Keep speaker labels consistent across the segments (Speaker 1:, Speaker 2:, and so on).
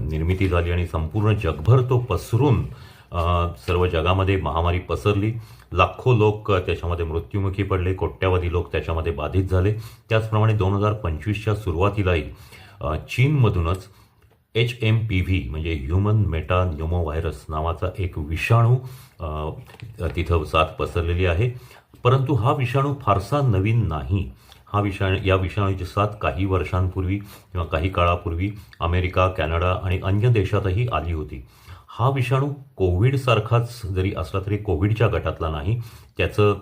Speaker 1: निर्मिती झाली आणि संपूर्ण जगभर तो पसरून सर्व जगामध्ये महामारी पसरली. लाखो लोक त्याच्यामध्ये मृत्युमुखी पडले कोट्यावधी लोक त्याच्यामध्ये बाधित झाले. त्याचप्रमाणे दोन हजार पंचवीसच्या सुरुवातीलाही चीनमधूनच एच एम पी व्ही म्हणजे ह्युमन मेटा न्युमो व्हायरस नावाचा एक विषाणू तिथं साथ पसरलेली आहे. परंतु हा विषाणू फारसा नवीन नाही. हा विषाणू या विषाणूची साथ काही वर्षांपूर्वी किंवा काही काळापूर्वी अमेरिका कॅनडा आणि अन्य देशातही आली होती. हा विषाणू कोविडसारखाच जरी असला तरी कोविडच्या गटातला नाही. त्याचं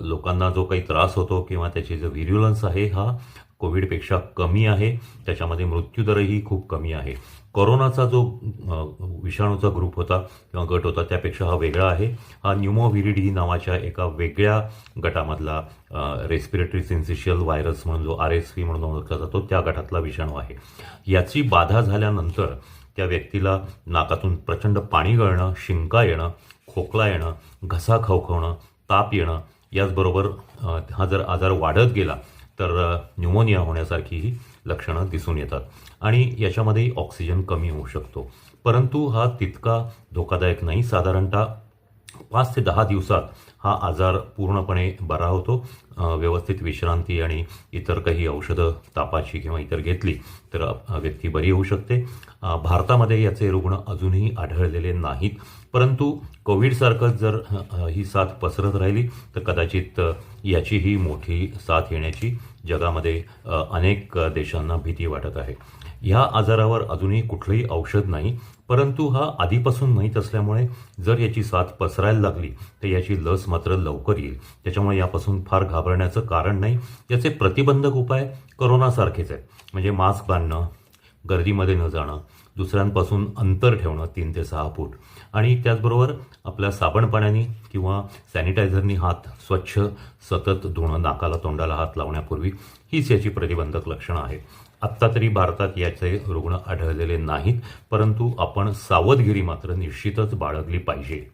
Speaker 1: लोकांना जो काही त्रास होतो किंवा त्याची जो व्हिर्युलन्स आहे हा कोविडपेक्षा कमी आहे. त्याच्यामध्ये मृत्यूदरही खूप कमी आहे. कोरोनाचा जो विषाणूचा ग्रुप होता किंवा गट होता त्यापेक्षा हा वेगळा आहे. हा न्युमोव्हिरिडी नावाच्या एका वेगळ्या गटामधला रेस्पिरेटरी सिन्सिशियल व्हायरस म्हणून जो आर एस व्ही म्हणून ओळखला जातो त्या गटातला विषाणू आहे. याची बाधा झाल्यानंतर त्या व्यक्तीला नाकातून प्रचंड पाणी गळणं शिंका येणं खोकला येणं घसा खवखवणं ताप येणं याचबरोबर हा जर आजार वाढत गेला तर न्यूमोनिया होण्यासारखी होण्यासारखीही लक्षणं दिसून येतात आणि याच्यामध्ये ऑक्सिजन कमी होऊ शकतो. परंतु हा तितका धोकादायक नाही साधारणतः पाच ते दहा दिवसात हा आजार पूर्णपणे बरा होतो. व्यवस्थित विश्रांती आणि इतर काही औषधं तापाची किंवा इतर घेतली तर व्यक्ती बरी होऊ शकते. भारतामध्ये याचे रुग्ण अजूनही आढळलेले नाहीत. परंतु कोविडसारखंच जर ही साथ पसरत राहिली तर कदाचित याचीही मोठी साथ येण्याची जगामध्ये अनेक देशांना भीती वाटत आहे. ह्या आजारावर अजूनही कुठलंही औषध नाही परंतु हा आधीपासून माहीत असल्यामुळे जर याची साथ पसरायला लागली तर याची लस मात्र लवकर येईल. त्याच्यामुळे यापासून फार घाबरण्याचं कारण नाही. याचे प्रतिबंधक उपाय कोरोनासारखेच आहेत. म्हणजे मास्क बांधणं गर्दीमध्ये न जाणं दुसऱ्यांपासून अंतर ठेवणं तीन ते सहा फूट. आणि त्याचबरोबर आपल्या साबण पाण्याने किंवा सॅनिटायझरनी हात स्वच्छ सतत धुणं नाकाला तोंडाला हात लावण्यापूर्वी हीच याची प्रतिबंधक लक्षणं आहेत. आत्ता तरी भारतात याचे रुग्ण आढळलेले नाहीत परंतु आपण सावधगिरी मात्र निश्चितच बाळगली पाहिजे.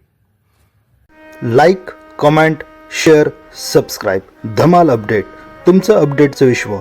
Speaker 2: लाईक कमेंट शेअर सबस्क्राईब धमाल अपडेट तुमचं अपडेटचं विश्व.